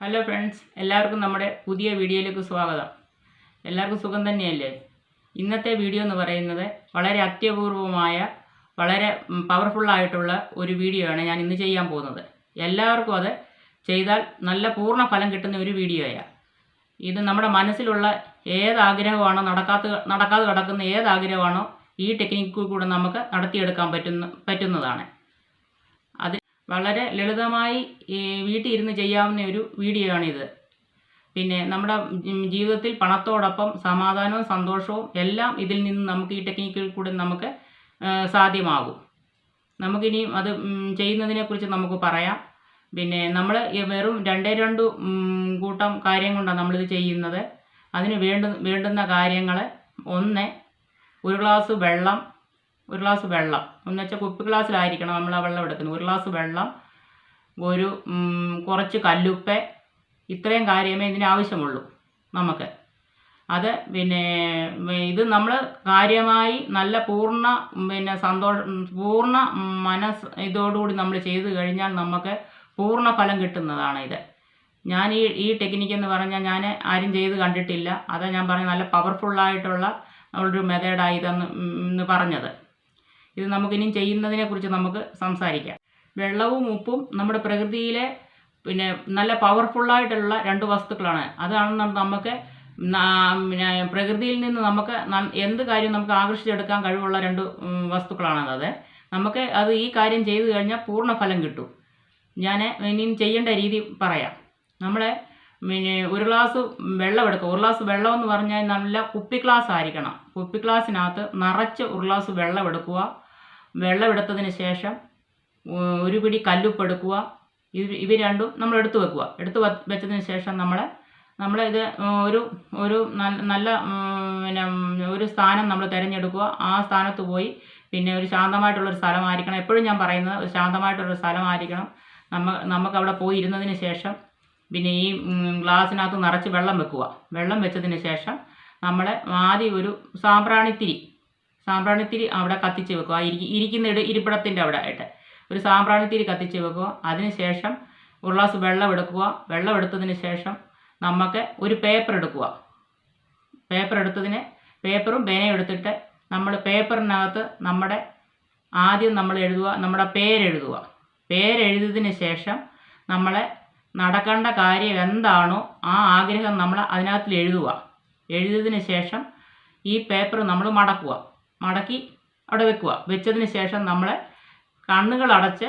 Hello friends എല്ലാവർക്കും നമ്മുടെ പുതിയ വീഡിയോയിലേക്ക് സ്വാഗതം. എല്ലാവർക്കും സുഖം തന്നെയല്ലേ? ഇന്നത്തെ വീഡിയോ എന്ന് പറയുന്നത് വളരെ അത്യപൂർവമായ വളരെ പവർഫുള്ളായിട്ടുള്ള ഒരു വീഡിയോ ആണ് ഞാൻ ഇന്ന് ചെയ്യാൻ പോകുന്നത്. എല്ലാവർക്കും അത് ചെയ്താൽ നല്ല പൂർണ ഫലം കിട്ടുന്ന ഒരു വീഡിയോയാണ് ഇത് നമ്മുടെ മനസ്സിലുള്ള ഏത് ആഗ്രഹമാണോ നടക്കാത്ത നടക്കാതെ കിടക്കുന്ന ഏത് ആഗ്രഹമാണോ ഈ ടെക്നിക്കിൽ കൂടെ നമുക്ക് നടത്തിയെടുക്കാൻ പറ്റുന്ന പറ്റുന്നതാണ്. വളരെ ലളിതമായി വീട്ടിൽ ഇരുന്ന് ചെയ്യാവുന്ന ഒരു വീഡിയോ ആണിത്. പിന്നെ നമ്മുടെ ജീവിതത്തിൽ പണത്തോടൊപ്പം സമാധാനവും സന്തോഷവും എല്ലാം ഇതിൽ നിന്ന് നമുക്ക് ഈ ടെക്നിക്കിൽ കൂടെ നമുക്ക് സാധ്യമാകും. നമുക്കിനിയും അത് ചെയ്യുന്നതിനെക്കുറിച്ച് നമുക്ക് പറയാം. പിന്നെ നമ്മൾ വെറും രണ്ടേ രണ്ട് കൂട്ടം കാര്യം കൊണ്ടാണ് നമ്മളിത് ചെയ്യുന്നത്. അതിന് വേണ്ട വേണ്ടുന്ന കാര്യങ്ങൾ ഒന്ന് ഒരു ഗ്ലാസ് വെള്ളം ഒരു ഗ്ലാസ് വെള്ളം. എന്ന് വെച്ചാൽ കുപ്പി ഗ്ലാസ്സിലായിരിക്കണം നമ്മൾ ആ വെള്ളം എടുക്കുന്നത്. ഒരു ഗ്ലാസ് വെള്ളം ഒരു കുറച്ച് കല്ലുപ്പ് ഇത്രയും കാര്യമേ ഇതിന് ആവശ്യമുള്ളൂ നമുക്ക്. അത് പിന്നെ ഇത് നമ്മൾ കാര്യമായി നല്ല പൂർണ പിന്നെ സന്തോഷം പൂർണ മനസ്സ് ഇതോടുകൂടി നമ്മൾ ചെയ്തു കഴിഞ്ഞാൽ നമുക്ക് പൂർണ ഫലം കിട്ടുന്നതാണ് ഇത് ഞാൻ ഈ ഈ ടെക്നിക്ക് എന്ന് പറഞ്ഞാൽ ഞാൻ ആരും ചെയ്ത് കണ്ടിട്ടില്ല. അതാ ഞാൻ പറഞ്ഞ നല്ല പവർഫുള്ളായിട്ടുള്ള ഒരു മെത്തേഡായി ഇതെന്ന് പറഞ്ഞത്. ഇത് നമുക്കിനിയും ചെയ്യുന്നതിനെക്കുറിച്ച് നമുക്ക് സംസാരിക്കാം. വെള്ളവും ഉപ്പും നമ്മുടെ പ്രകൃതിയിലെ പിന്നെ നല്ല പവർഫുള്ളായിട്ടുള്ള രണ്ട് വസ്തുക്കളാണ്. അതാണ് നമുക്ക് പിന്നെ പ്രകൃതിയിൽ നിന്ന് നമുക്ക് എന്ത് കാര്യം നമുക്ക് ആകർഷിച്ചെടുക്കാൻ കഴിവുള്ള രണ്ട് വസ്തുക്കളാണ് വസ്തുക്കളാണത് നമുക്ക് അത് ഈ കാര്യം ചെയ്തു കഴിഞ്ഞാൽ പൂർണ ഫലം കിട്ടും. ഞാൻ ഇനിയും ചെയ്യേണ്ട രീതി പറയാം. നമ്മൾ പിന്നെ ഒരു ഗ്ലാസ് വെള്ളം എടുക്കുക. ഒരു ഗ്ലാസ് വെള്ളം എന്ന് പറഞ്ഞാൽ നല്ല കുപ്പി ഗ്ലാസ് ആയിരിക്കണം. കുപ്പി ഗ്ലാസ്സിനകത്ത് നിറച്ച് ഒരു ഗ്ലാസ് വെള്ളം എടുക്കുക. വെള്ളം എടുത്തതിന് ശേഷം ഒരു പിടി കല്ലുപ്പ് എടുക്കുക ഇത് ഇവ രണ്ടും നമ്മൾ എടുത്തു വെക്കുക. എടുത്ത് വെച്ചതിന് ശേഷം നമ്മൾ നമ്മൾ ഇത് ഒരു ഒരു നല്ല പിന്നെ ഒരു സ്ഥാനം നമ്മൾ തിരഞ്ഞെടുക്കുക. ആ സ്ഥാനത്ത് പോയി പിന്നെ ഒരു ശാന്തമായിട്ടുള്ളൊരു സ്ഥലമായിരിക്കണം. എപ്പോഴും ഞാൻ പറയുന്നത് ശാന്തമായിട്ടുള്ളൊരു സ്ഥലമായിരിക്കണം. നമ്മ നമുക്ക് അവിടെ പോയി ഇരുന്നതിന് ശേഷം പിന്നെ ഈ ഗ്ലാസ്സിനകത്ത് നിറച്ച് വെള്ളം വെക്കുക. വെള്ളം വെച്ചതിന് ശേഷം നമ്മൾ ആദ്യം ഒരു സാമ്പ്രാണിത്തിരി സാമ്പ്രാണിത്തിരി അവിടെ കത്തിച്ച് വെക്കുക. ആ ഇരിക്കും ഇരിക്കുന്ന ഇട ഇരിപ്പിടത്തിന്റെ അവിടെ ആയിട്ട്. ഒരു സാമ്പ്രാണിത്തിരി കത്തിച്ച് വെക്കുക. അതിന് ശേഷം ഒരു ഗ്ലാസ് വെള്ളം എടുക്കുക. വെള്ളം എടുത്തതിന് ശേഷം നമുക്ക് ഒരു പേപ്പർ എടുക്കുക. പേപ്പർ എടുത്തതിന് പേപ്പറും പേനയും എടുത്തിട്ട് നമ്മൾ പേപ്പറിനകത്ത് നമ്മുടെ ആദ്യം നമ്മൾ എഴുതുക നമ്മുടെ പേരെഴുതുക പേരെഴുതിയതിന് ശേഷം നമ്മളെ നടക്കേണ്ട കാര്യം എന്താണോ ആ ആഗ്രഹം നമ്മൾ അതിനകത്തിൽ എഴുതുക. എഴുതിയതിന് ശേഷം ഈ പേപ്പർ നമ്മൾ മടക്കുക. മടക്കി അവിടെ വെക്കുക. വെച്ചതിന് ശേഷം നമ്മൾ കണ്ണുകൾ അടച്ച്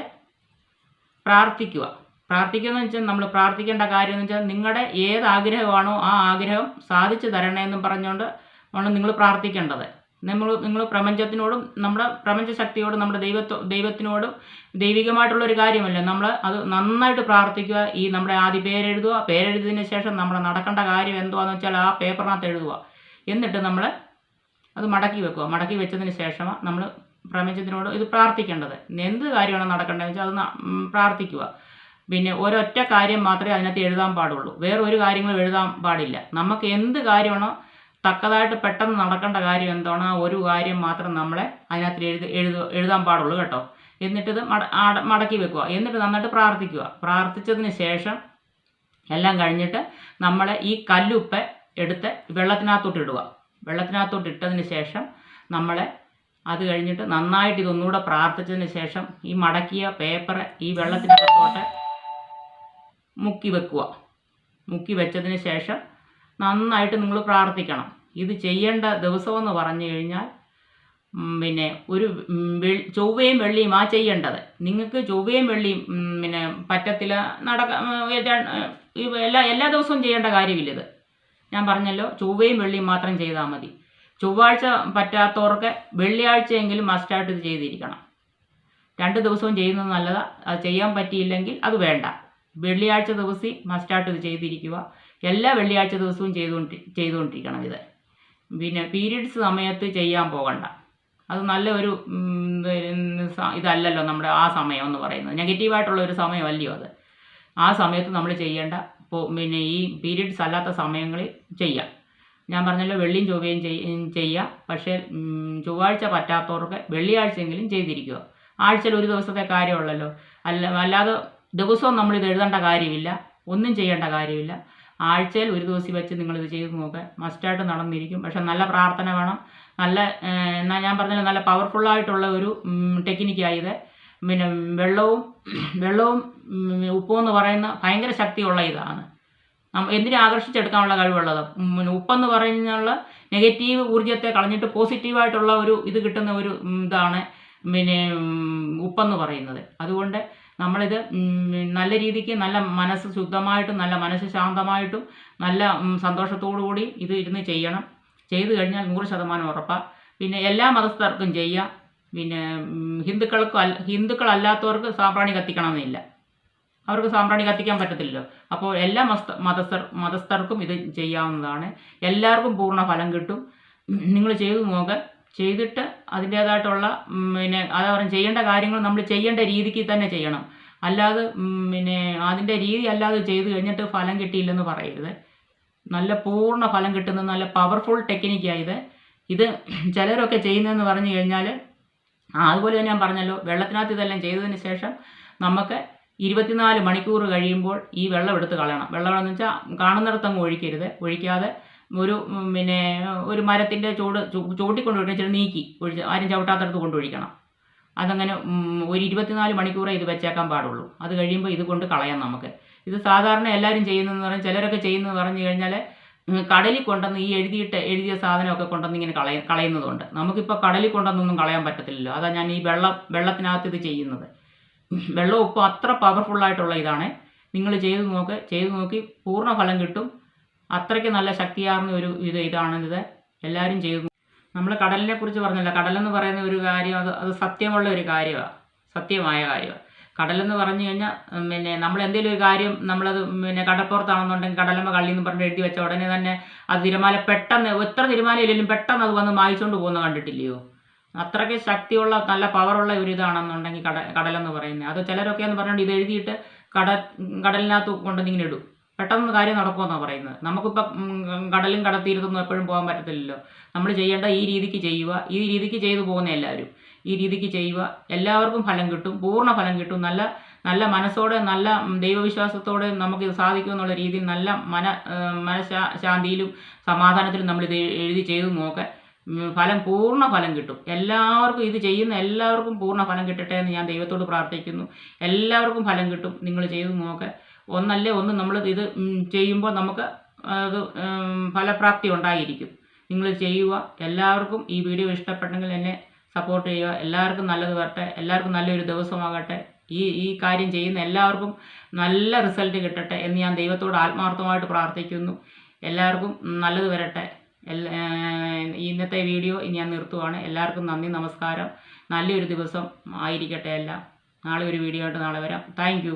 പ്രാർത്ഥിക്കുക. പ്രാർത്ഥിക്കുക എന്ന് വെച്ചാൽ നമ്മൾ പ്രാർത്ഥിക്കേണ്ട കാര്യം എന്ന് വെച്ചാൽ നിങ്ങളുടെ ഏത് ആഗ്രഹമാണോ ആ ആഗ്രഹം സാധിച്ചു തരണേ എന്നും പറഞ്ഞുകൊണ്ട് ആണ് നിങ്ങൾ പ്രാർത്ഥിക്കേണ്ടത്. നമ്മൾ നിങ്ങൾ പ്രപഞ്ചത്തിനോടും നമ്മുടെ പ്രപഞ്ച ശക്തിയോടും നമ്മുടെ ദൈവത്തോ ദൈവത്തിനോടും ദൈവികമായിട്ടുള്ള ഒരു കാര്യമല്ല. നമ്മൾ അത് നന്നായിട്ട് പ്രാർത്ഥിക്കുക. ഈ നമ്മുടെ ആദ്യ പേരെഴുതുക. പേരെഴുതിയതിന് ശേഷം നമ്മൾ നടക്കേണ്ട കാര്യം എന്തുവാന്ന് വെച്ചാൽ ആ പേപ്പറിനകത്ത് എഴുതുക. എന്നിട്ട് നമ്മൾ അത് മടക്കി വെക്കുക. മടക്കി വെച്ചതിന് ശേഷം നമ്മൾ പ്രപഞ്ചത്തിനോട് ഇത് പ്രാർത്ഥിക്കേണ്ടത്. എന്ത് കാര്യമാണ് നടക്കേണ്ടതെന്ന് വെച്ചാൽ അത് പ്രാർത്ഥിക്കുക. പിന്നെ ഒരൊറ്റ കാര്യം മാത്രമേ അതിനകത്ത് എഴുതാൻ പാടുള്ളൂ. വേറെ ഒരു കാര്യങ്ങളും എഴുതാൻ പാടില്ല. നമുക്ക് എന്ത് കാര്യമാണോ തക്കതായിട്ട് പെട്ടെന്ന് നടക്കേണ്ട കാര്യം എന്താണ് ആ ഒരു കാര്യം മാത്രം നമ്മളെ അതിനകത്ത് എഴുതി എഴുതു എഴുതാൻ പാടുള്ളൂ കേട്ടോ. എന്നിട്ടിത് മട മടക്കി വെക്കുക. എന്നിട്ട് നന്നായിട്ട് പ്രാർത്ഥിക്കുക. പ്രാർത്ഥിച്ചതിന് ശേഷം എല്ലാം കഴിഞ്ഞിട്ട് നമ്മളെ ഈ കല്ലുപ്പ് എടുത്ത് വെള്ളത്തിനകത്തോട്ട് ഇടുക. വെള്ളത്തിനകത്തോട്ട് ഇട്ടതിന് ശേഷം നമ്മൾ അത് കഴിഞ്ഞിട്ട് നന്നായിട്ട് ഇതൊന്നുകൂടെ പ്രാർത്ഥിച്ചതിന് ശേഷം ഈ മടക്കിയ പേപ്പർ ഈ വെള്ളത്തിനകത്തോട്ട് മുക്കി വെക്കുക. മുക്കി വെച്ചതിന് ശേഷം നന്നായിട്ട് നിങ്ങൾ പ്രാർത്ഥിക്കണം. ഇത് ചെയ്യേണ്ട ദിവസമെന്ന് പറഞ്ഞു കഴിഞ്ഞാൽ പിന്നെ ഒരു ചൊവ്വയും വെള്ളിയും ആ ചെയ്യേണ്ടത്. നിങ്ങൾക്ക് ചൊവ്വയും വെള്ളിയും പിന്നെ പറ്റത്തില്ല നടക്ക എല്ലാ എല്ലാ ദിവസവും ചെയ്യേണ്ട കാര്യമില്ല ഇത്. ഞാൻ പറഞ്ഞല്ലോ ചൊവ്വയും വെള്ളിയും മാത്രം ചെയ്താൽ മതി. ചൊവ്വാഴ്ച പറ്റാത്തവർക്ക് വെള്ളിയാഴ്ചയെങ്കിലും മസ്റ്റായിട്ട് ഇത് ചെയ്തിരിക്കണം. രണ്ട് ദിവസവും ചെയ്യുന്നത് നല്ലതാണ് അത് ചെയ്യാൻ പറ്റിയില്ലെങ്കിൽ അത് വേണ്ട. വെള്ളിയാഴ്ച ദിവസം മസ്റ്റായിട്ട് ഇത് ചെയ്തിരിക്കുക. എല്ലാ വെള്ളിയാഴ്ച ദിവസവും ചെയ്തുകൊണ്ട് ചെയ്തുകൊണ്ടിരിക്കണം ഇത്. പിന്നെ പീരീഡ്സ് സമയത്ത് ചെയ്യാൻ പോകണ്ട. അത് നല്ല ഒരു ഇതല്ലല്ലോ നമ്മുടെ ആ സമയം എന്ന് പറയുന്നത്. നെഗറ്റീവായിട്ടുള്ള ഒരു സമയമല്ലയോ അത്. ആ സമയത്ത് നമ്മൾ ചെയ്യേണ്ട പിന്നെ ഈ പീരീഡ്സ് അല്ലാത്ത സമയങ്ങളിൽ ചെയ്യാം. ഞാൻ പറഞ്ഞല്ലോ വെള്ളിയും ചൊവ്വയും ചെയ്യുക ചെയ്യാം. പക്ഷേ ചൊവ്വാഴ്ച പറ്റാത്തവർക്ക് വെള്ളിയാഴ്ചയെങ്കിലും ചെയ്തിരിക്കുക. ആഴ്ചയിൽ ഒരു ദിവസത്തെ കാര്യമുള്ളല്ലോ. അല്ല അല്ലാതെ ദിവസവും നമ്മളിത് എഴുതേണ്ട കാര്യമില്ല. ഒന്നും ചെയ്യേണ്ട കാര്യമില്ല. ആഴ്ചയിൽ ഒരു ദിവസം വെച്ച് നിങ്ങളിത് ചെയ്ത് നോക്കുക മസ്റ്റായിട്ട് നടന്നിരിക്കും. പക്ഷെ നല്ല പ്രാർത്ഥന വേണം. നല്ല എന്നാൽ എന്നാ ഞാൻ പറഞ്ഞല്ലോ നല്ല പവർഫുള്ളായിട്ടുള്ള ഒരു ടെക്നിക്കായത് പിന്നെ വെള്ളവും വെള്ളവും ഉപ്പും എന്ന് പറയുന്ന ഭയങ്കര ശക്തിയുള്ള ഇതാണ്. എന്തിനെ ആകർഷിച്ചെടുക്കാനുള്ള കഴിവുള്ളത്? പിന്നെ ഉപ്പെന്ന് പറഞ്ഞുള്ള നെഗറ്റീവ് ഊർജത്തെ കളഞ്ഞിട്ട് പോസിറ്റീവായിട്ടുള്ള ഒരു ഇത് കിട്ടുന്ന ഒരു ഇതാണ് പിന്നെ ഉപ്പെന്ന് പറയുന്നത്. അതുകൊണ്ട് നമ്മളിത് നല്ല രീതിക്ക് നല്ല മനസ്സ് ശുദ്ധമായിട്ടും നല്ല മനസ്സ് ശാന്തമായിട്ടും നല്ല സന്തോഷത്തോടു കൂടി ഇത് ഇരുന്ന് ചെയ്യണം. ചെയ്തു കഴിഞ്ഞാൽ നൂറ് ശതമാനം ഉറപ്പാണ് പിന്നെ എല്ലാ മതസ്ഥർക്കും ചെയ്യാം. പിന്നെ ഹിന്ദുക്കൾക്ക് ഹിന്ദുക്കളല്ലാത്തവർക്ക് സാമ്പ്രാണി കത്തിക്കണമെന്നില്ല. അവർക്ക് സാമ്പ്രാണി കത്തിക്കാൻ പറ്റത്തില്ലല്ലോ. അപ്പോൾ എല്ലാ മസ്ത മതസ്ഥർ മതസ്ഥർക്കും ഇത് ചെയ്യാവുന്നതാണ്. എല്ലാവർക്കും പൂർണ ഫലം കിട്ടും. നിങ്ങൾ ചെയ്തു നോക്കുക ചെയ്തിട്ട് അതിന്റേതായിട്ടുള്ള പിന്നെ അതാ പറയുക ചെയ്യേണ്ട കാര്യങ്ങൾ നമ്മൾ ചെയ്യേണ്ട രീതിക്ക് തന്നെ ചെയ്യണം. അല്ലാതെ പിന്നെ അതിന്റെ രീതി അല്ലാതെ ചെയ്തു കഴിഞ്ഞിട്ട് ഫലം കിട്ടിയില്ലെന്ന് പറയരുത്. നല്ല പൂർണ ഫലം കിട്ടുന്ന നല്ല പവർഫുൾ ടെക്നിക്കായത് ഇത്. ചിലരൊക്കെ ചെയ്യുന്നതെന്ന് പറഞ്ഞു കഴിഞ്ഞാൽ അതുപോലെ ഞാൻ പറഞ്ഞല്ലോ വെള്ളത്തിനകത്ത് ഇതെല്ലാം ചെയ്തതിന് ശേഷം നമുക്ക് ഇരുപത്തിനാല് മണിക്കൂർ കഴിയുമ്പോൾ ഈ വെള്ളം എടുത്ത് കളയണം. വെള്ളം എന്ന് വെച്ചാൽ കാണുന്നിടത്തങ്ങ് ഒഴിക്കരുത്. ഒഴിക്കാതെ ഒരു പിന്നെ ഒരു മരത്തിന്റെ ചൂട് ചൂട്ടിക്കൊണ്ട് ഒഴിച്ചിട്ട് നീക്കി ഒഴിച്ച് ആരും ചവിട്ടാത്തടത്ത് കൊണ്ടൊഴിക്കണം അതങ്ങനെ ഒരു ഇരുപത്തിനാല് മണിക്കൂറേ ഇത് വെച്ചേക്കാൻ പാടുള്ളൂ. അത് കഴിയുമ്പോൾ ഇത് കൊണ്ട് കളയാം നമുക്ക്. ഇത് സാധാരണ എല്ലാവരും ചെയ്യുന്നതെന്ന് പറഞ്ഞാൽ ചിലരൊക്കെ ചെയ്യുന്നതെന്ന് പറഞ്ഞു കഴിഞ്ഞാൽ കടലിൽ കൊണ്ടുവന്ന് ഈ എഴുതിയിട്ട് എഴുതിയ സാധനമൊക്കെ കൊണ്ടുവന്ന് ഇങ്ങനെ കളയ കളയുന്നതുണ്ട് നമുക്കിപ്പോൾ കടലിൽ കൊണ്ടുവന്നൊന്നും കളയാൻ പറ്റത്തില്ലല്ലോ. അതാ ഞാൻ ഈ വെള്ളം വെള്ളത്തിനകത്ത് ഇത് ചെയ്യുന്നത്. വെള്ളം ഉപ്പ് അത്ര പവർഫുള്ളായിട്ടുള്ള ഇതാണ്. നിങ്ങൾ ചെയ്ത് നോക്ക് ചെയ്ത് നോക്കി പൂർണ ഫലം കിട്ടും. അത്രയ്ക്ക് നല്ല ശക്തിയാർന്ന ഒരു ഇത് ഇതാണിത്. എല്ലാവരും ചെയ്തു നമ്മൾ കടലിനെ കുറിച്ച് പറഞ്ഞല്ലോ. കടലെന്ന് പറയുന്ന ഒരു കാര്യം അത് അത് സത്യമുള്ള ഒരു കാര്യമാണ് സത്യമായ കാര്യമാണ് കടലെന്ന് പറഞ്ഞു കഴിഞ്ഞാൽ പിന്നെ നമ്മൾ എന്തെങ്കിലും ഒരു കാര്യം നമ്മളത് പിന്നെ കടപ്പുറത്താണെന്നുണ്ടെങ്കിൽ കടലമ്മ കള്ളി എന്ന് പറഞ്ഞ് എഴുതി വെച്ച ഉടനെ തന്നെ അത് തിരമാല പെട്ടെന്ന് എത്ര തിരമാലയില്ലെങ്കിലും പെട്ടെന്ന് അത് വന്ന് മായിച്ചുകൊണ്ട് പോകുന്ന കണ്ടിട്ടില്ലയോ? അത്രയ്ക്ക് ശക്തിയുള്ള നല്ല പവറുള്ള ഒരു ഇതാണെന്നുണ്ടെങ്കിൽ കട കടലെന്ന് പറയുന്നത്. അത് ചിലരൊക്കെ എന്ന് പറഞ്ഞുകൊണ്ട് ഇത് എഴുതിയിട്ട് കട കടലിനകത്ത് കൊണ്ടുവന്ന് ഇടും. പെട്ടെന്ന് കാര്യം നടക്കുമെന്നാണ് പറയുന്നത്. നമുക്കിപ്പം കടലും കടത്തീരത്തൊന്നും എപ്പോഴും പോകാൻ പറ്റത്തില്ലല്ലോ. നമ്മൾ ചെയ്യേണ്ട ഈ രീതിക്ക് ചെയ്യുക ഈ രീതിക്ക് ചെയ്തു പോകുന്ന എല്ലാവരും. ഈ രീതിക്ക് ചെയ്യുക. എല്ലാവർക്കും ഫലം കിട്ടും പൂർണ ഫലം കിട്ടും. നല്ല നല്ല മനസ്സോടെ നല്ല ദൈവവിശ്വാസത്തോടെ നമുക്ക് ഇത് സാധിക്കും എന്നുള്ള രീതിയിൽ നല്ല മന മനഃശാ ശാന്തിയിലും സമാധാനത്തിലും നമ്മൾ നമ്മളിത് എഴുതി ചെയ്തു നോക്കാൻ ഫലം പൂർണ ഫലം കിട്ടും. എല്ലാവർക്കും ഇത് ചെയ്യുന്ന എല്ലാവർക്കും പൂർണ ഫലം കിട്ടട്ടെ എന്ന് ഞാൻ ദൈവത്തോട് പ്രാർത്ഥിക്കുന്നു. എല്ലാവർക്കും ഫലം കിട്ടും നിങ്ങൾ ചെയ്തു നോക്കുക ഒന്നല്ലേ ഒന്ന് നമ്മൾ ഇത് ചെയ്യുമ്പോൾ നമുക്ക് അത് ഫലപ്രാപ്തി ഉണ്ടായിരിക്കും. നിങ്ങൾ ചെയ്യുക. എല്ലാവർക്കും ഈ വീഡിയോ ഇഷ്ടപ്പെട്ടെങ്കിൽ എന്നെ സപ്പോർട്ട് ചെയ്യുക. എല്ലാവർക്കും നല്ലത് വരട്ടെ. എല്ലാവർക്കും നല്ലൊരു ദിവസമാകട്ടെ. ഈ ഈ കാര്യം ചെയ്യുന്ന എല്ലാവർക്കും നല്ല റിസൾട്ട് കിട്ടട്ടെ എന്ന് ഞാൻ ദൈവത്തോട് ആത്മാർത്ഥമായിട്ട് പ്രാർത്ഥിക്കുന്നു. എല്ലാവർക്കും നല്ലത് വരട്ടെ. ഇന്നത്തെ വീഡിയോ ഞാൻ നിർത്തുവാണ്. എല്ലാവർക്കും നന്ദി നമസ്കാരം. നല്ലൊരു ദിവസം ആയിരിക്കട്ടെ എല്ലാം. നാളെ ഒരു വീഡിയോ ആയിട്ട് നാളെ വരാം. താങ്ക്